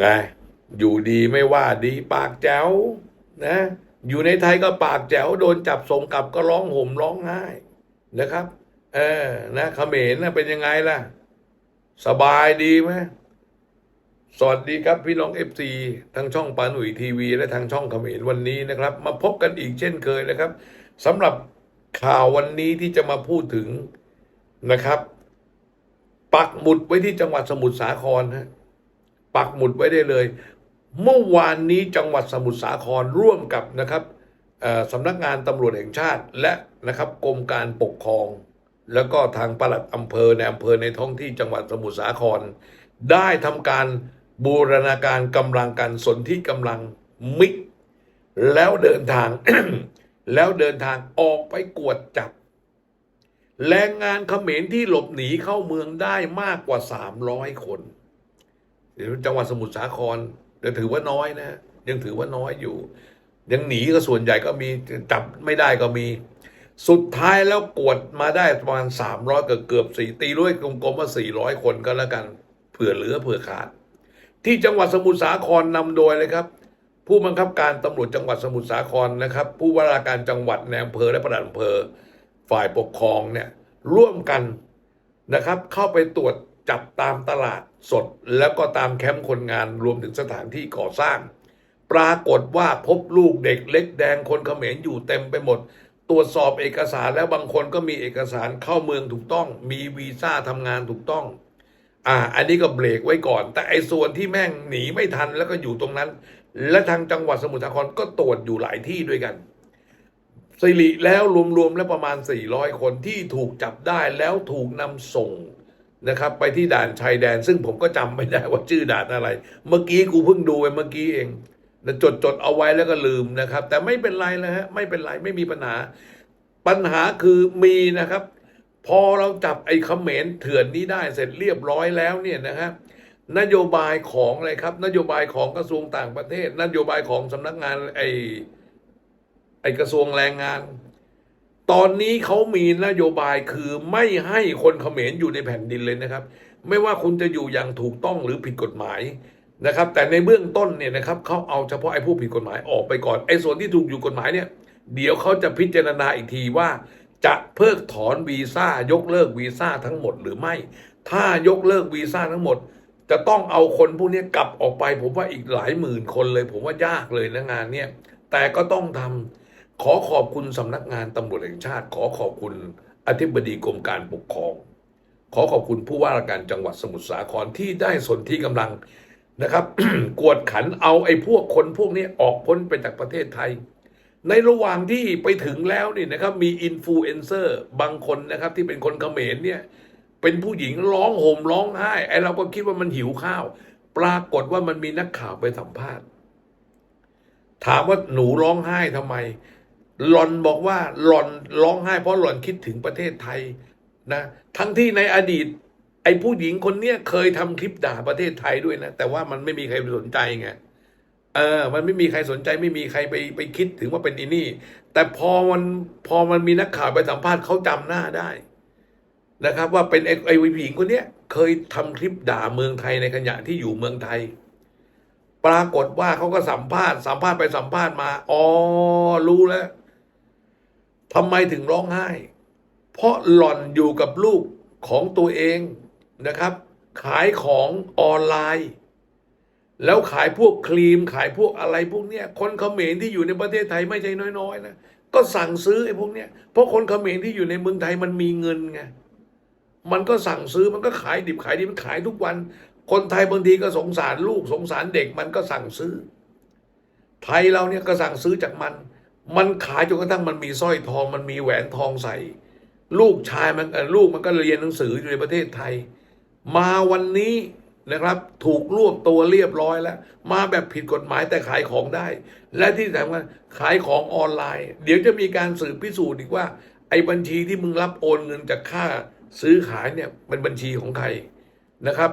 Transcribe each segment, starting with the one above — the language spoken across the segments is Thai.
ไงอยู่ดีไม่ว่าดีปากแจ๋วนะ อยู่ในไทยก็ปากแจ๋วโดนจับส่งกลับก็ร้องห่มร้องไห้นะครับ เออนะเขมรนะเป็นยังไงล่ะ สบายดีไหมสวัสดีครับพี่น้องเอฟซีทางช่องปาหนุ่ยทีวี และทางช่องเขมรวันนี้นะครับ มาพบกันอีกเช่นเคยนะครับสำหรับข่าววันนี้ที่จะมาพูดถึงนะครับ ปักหมุดไว้ที่จังหวัดสมุทรสาครฮะ ปักหมุดไว้ได้เลย เมื่อวานนี้จังหวัดสมุทรสาครร่วมกับนะครับสำนักงานตำรวจแห่งชาติและนะครับกรมการปกครอง แล้วก็ทางปลัดอำเภอในอำเภอในท้องที่จังหวัดสมุทรสาคร ได้ทำการบูรณาการกำลังกันสนที่กำลังมิก แล้วเดินทาง แล้วเดินทางออกไปกวดจับ แรงงานเขมรที่หลบหนีเข้าเมืองได้มากกว่า 300 คน เดี๋ยวจังหวัดสมุทรสาครยังถือว่าน้อยนะยังถือว่าน้อยอยู่ ยังหนีก็ส่วนใหญ่ก็มีจับไม่ได้ก็มี สุดท้ายแล้วกวดมาได้ประมาณ300เกือบเกือบสี่ตีด้วยกลมๆว่า400คนก็แล้วกัน เผื่อเหลือเผื่อขาด ที่จังหวัดสมุทรสาครนำโดยเลยครับ ผู้บังคับการตำรวจจังหวัดสมุทรสาครนะครับ ผู้ว่าราชการจังหวัดในอำเภอและปลัดอำเภอฝ่ายปกครองเนี่ยร่วมกันนะครับ เข้าไปตรวจจับตามตลาด สดแล้วก็ตามแคมป์คนงานรวมถึงสถานที่ก่อสร้าง ปรากฏว่าพบลูกเด็กเล็กแดงคนเขมรอยู่เต็มไปหมด ตรวจสอบเอกสารแล้วบางคนก็มีเอกสารเข้าเมืองถูกต้อง มีวีซ่าทำงานถูกต้อง อ่า อันนี้ก็เบรกไว้ก่อน แต่ไอ้ส่วนที่แม่งหนีไม่ทันแล้วก็อยู่ตรงนั้น และทางจังหวัดสมุทรสาครก็ตรวจอยู่หลายที่ด้วยกันสิริแล้วรวมๆแล้วประมาณ 400 คนที่ถูกจับได้แล้วถูกนำส่ง นะครับ ไปที่ด่านชายแดน ซึ่งผมก็จำไม่ได้ว่าชื่อด่านอะไร เมื่อกี้กูเพิ่งดูไปเมื่อกี้เองจดจดเอาไว้แล้วก็ลืมนะครับ แต่ไม่เป็นไรนะฮะไม่เป็นไรไม่มีปัญหา ปัญหาคือมีนะครับ พอเราจับไอ้เขมรเถื่อนนี้ได้เสร็จเรียบร้อยแล้วเนี่ยนะครับนโยบายของอะไรครับ นโยบายของกระทรวงต่างประเทศ นโยบายของสำนักงานไอไอกระทรวงแรงงาน ตอนนี้เขามีนโยบายคือไม่ให้คนเขมรอยู่ในแผ่นดินเลยนะครับ ไม่ว่าคุณจะอยู่อย่างถูกต้องหรือผิดกฎหมายนะครับ แต่ในเบื้องต้นเนี่ยนะครับเขาเอาเฉพาะไอ้ผู้ผิดกฎหมายออกไปก่อนไอ้ส่วนที่ถูกอยู่กฎหมายเนี่ยเดี๋ยวเขาจะพิจารณาอีกทีว่าจะเพิกถอนวีซ่ายกเลิกวีซ่าทั้งหมดหรือไม่ ถ้ายกเลิกวีซ่าทั้งหมด จะต้องเอาคนพวกนี้กลับออกไป ผมว่าอีกหลายหมื่นคนเลย ผมว่ายากเลยนะงานเนี่ยแต่ก็ต้องทำ ขอขอบคุณสำนักงานตำรวจแห่งชาติ ขอขอบคุณอธิบดีกรมการปกครอง ขอขอบคุณผู้ว่าราชการจังหวัดสมุทรสาครที่ได้สนที่กำลังนะครับ กวดขันเอาไอ้พวกคนพวกนี้ออกพ้นไปจากประเทศไทย ในระหว่างที่ไปถึงแล้วนี่นะครับ มีอินฟลูเอนเซอร์บางคนนะครับ ที่เป็นคนเขมรเนี่ยเป็นผู้หญิงร้องห่มร้องไห้ไอ้เราก็คิดว่ามันหิวข้าว ปรากฏว่ามันมีนักข่าวไปสัมภาษณ์ ถามว่าหนูร้องไห้ทำไม หล่อนบอกว่าหล่อนร้องไห้เพราะหล่อนคิดถึงประเทศไทยนะ ทั้งที่ในอดีต ไอ้ผู้หญิงคนเนี้ยเคยทำคลิปด่าประเทศไทยด้วยนะ แต่ว่ามันไม่มีใครสนใจไงเออ มันไม่มีใครสนใจไม่มีใครไปไปคิดถึงว่าเป็นอีนี่ แต่พอมันพอมันมีนักข่าวไปสัมภาษณ์เขาจำหน้าได้นะครับ ว่าเป็นไอ้ไอ้ผู้หญิงคนเนี้ยเคยทำคลิปด่าเมืองไทยในขณะที่อยู่เมืองไทย ปรากฏว่าเขาก็สัมภาษณ์สัมภาษณ์ไปสัมภาษณ์มาอ๋อรู้แล้ว ทำไมถึงร้องไห้ เพราะหล่อนอยู่กับลูกของตัวเองนะครับ ขายของออนไลน์ แล้วขายพวกครีมขายพวกอะไรพวกเนี้ยคนเขมรที่อยู่ในประเทศไทยไม่ใช่น้อยๆนะก็สั่งซื้อไอ้พวกเนี้ยเพราะคนเขมรที่อยู่ในเมืองไทยมันมีเงินไงมันก็สั่งซื้อมันก็ขายดิบขายดีมันขายทุกวัน คนไทยบางทีก็สงสารลูกสงสารเด็กมันก็สั่งซื้อ ไทยเราเนี่ยก็สั่งซื้อจากมัน มันขายจนกระทั่งมันมีสร้อยทอง มันมีแหวนทองใส่ ลูกชายมันลูกมันก็เรียนหนังสืออยู่ในประเทศไทย มาวันนี้นะครับ ถูกรวบตัวเรียบร้อยแล้ว มาแบบผิดกฎหมายแต่ขายของได้ และที่สำคัญขายของออนไลน์ เดี๋ยวจะมีการสืบพิสูจน์อีกว่า ไอ้บัญชีที่มึงรับโอนเงินจากค่าซื้อขายเนี่ยเป็นบัญชีของใครนะครับ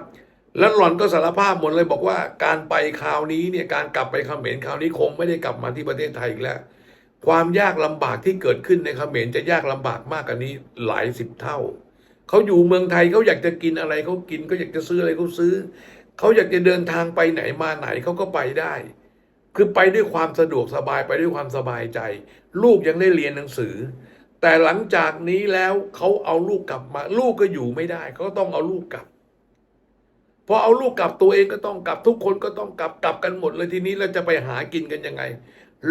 แล้วหล่อนก็สารภาพหมดเลยบอกว่าการไปคราวนี้เนี่ยการกลับไปเขมรคราวนี้คงไม่ได้กลับมาที่ประเทศไทยอีกแล้ว ความยากลำบากที่เกิดขึ้นในเขมรจะยากลำบากมากกว่านี้หลายสิบเท่า เขาอยู่เมืองไทยเขาอยากจะกินอะไรเขากินเขาอยากจะซื้ออะไรเขาซื้อ เขาอยากจะเดินทางไปไหนมาไหนเขาก็ไปได้ คือไปด้วยความสะดวกสบายไปด้วยความสบายใจ ลูกยังได้เรียนหนังสือ แต่หลังจากนี้แล้วเขาเอาลูกกลับมา ลูกก็อยู่ไม่ได้เขาก็ต้องเอาลูกกลับพอเอาลูกกลับตัวเองก็ต้องกลับทุกคนก็ต้องกลับกลับกันหมดเลยทีนี้เราจะไปหากินกันยังไง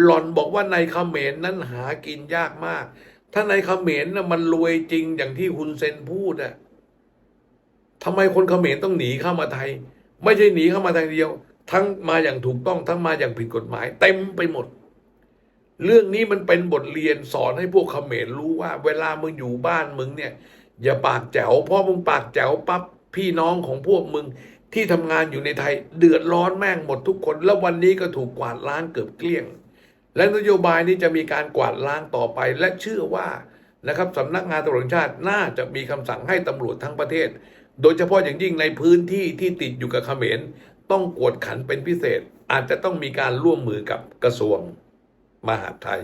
หล่อนบอกว่าในเขมรนั้นหากินยากมาก ถ้าในเขมรนะมันรวยจริงอย่างที่คุณเซนพูดอะทำไมคนเขมรต้องหนีเข้ามาไทย ไม่ใช่หนีเข้ามาทางเดียว ทั้งมาอย่างถูกต้องทั้งมาอย่างผิดกฎหมาย เต็มไปหมด เรื่องนี้มันเป็นบทเรียนสอนให้พวกเขมรรู้ว่า เวลามึงอยู่บ้านมึงเนี่ย อย่าปากแจ๋วเพราะมึงปากแจ๋วปั๊บพี่น้องของพวกมึงที่ทำงานอยู่ในไทย เดือดร้อนแม่งหมดทุกคน แล้ววันนี้ก็ถูกกวาดล้างเกือบเกลี้ยง และนโยบายนี้จะมีการกวาดล้างต่อไป และเชื่อว่านะครับสำนักงานตำรวจชาติน่าจะมีคำสั่งให้ตำรวจทั้งประเทศ โดยเฉพาะอย่างยิ่งในพื้นที่ที่ติดอยู่กับเขมรต้องกวดขันเป็นพิเศษ อาจจะต้องมีการร่วมมือกับกระทรวงมหาดไทย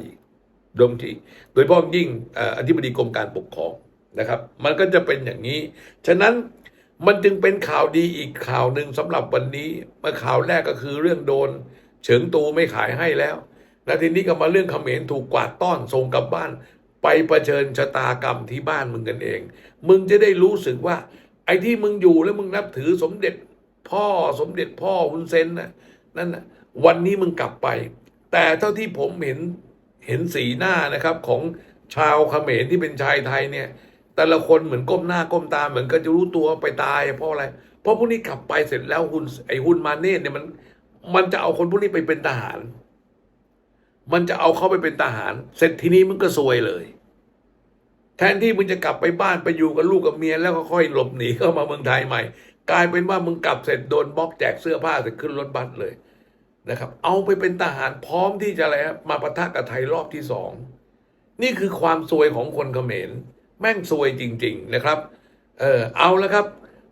รวมที่โดยเฉพาะยิ่งเอ่ออธิบดีกรมการปกครองนะครับ มันก็จะเป็นอย่างนี้ ฉะนั้นมันจึงเป็นข่าวดีอีกข่าวหนึ่งสำหรับวันนี้เมื่อข่าวแรกก็คือเรื่องโดน เฉิงตูไม่ขายให้แล้ว แล้วทีนี้ก็มาเรื่องเขมรถูกกวาดต้อนส่งกลับบ้าน ไปเผชิญชะตากรรมที่บ้านมึงกันเอง มึงจะได้รู้สึกว่า ไอ้ที่มึงอยู่แล้วมึงนับถือสมเด็จพ่อสมเด็จพ่อฮุนเซนน่ะนั่นน่ะวันนี้มึงกลับไป แต่เท่าที่ผมเห็นเห็นสีหน้านะครับของชาวเขมรที่เป็นชายไทยเนี่ย แต่ละคนเหมือนก้มหน้าก้มตาเหมือนก็จะรู้ตัวไปตายเพราะอะไร เพราะพวกนี้กลับไปเสร็จแล้วหุนไอ้หุนมาเนตเนี่ยมัน มันจะเอาคนพวกนี้ไปเป็นทหาร มันจะเอาเขาไปเป็นทหาร เสร็จทีนี้มึงก็ซวยเลย แทนที่มึงจะกลับไปบ้านไปอยู่กับลูกกับเมียแล้วก็ค่อยหลบหนีเข้ามาเมืองไทยใหม่ กลายเป็นว่ามึงกลับเสร็จโดนบล็อกแจกเสื้อผ้าเสร็จขึ้นรถบัสเลยนะครับ เอาไปเป็นทหารพร้อมที่จะอะไรฮะมาปะทะกับไทยรอบที่สองนี่คือความซวยของคนเขมรแม่งซวยจริง ๆนะครับ เออเอาแล้วครับ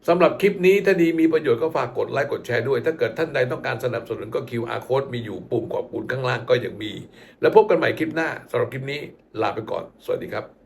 สำหรับคลิปนี้ถ้าดีมีประโยชน์ก็ฝากกดไลค์กดแชร์ด้วย ถ้าเกิดท่านใดต้องการสนับสนุนก็ QR code มีอยู่ปุ่มขอบคุณข้างล่างก็ยังมี แล้วพบกันใหม่คลิปหน้าสำหรับคลิปนี้ลาไปก่อน สวัสดีครับ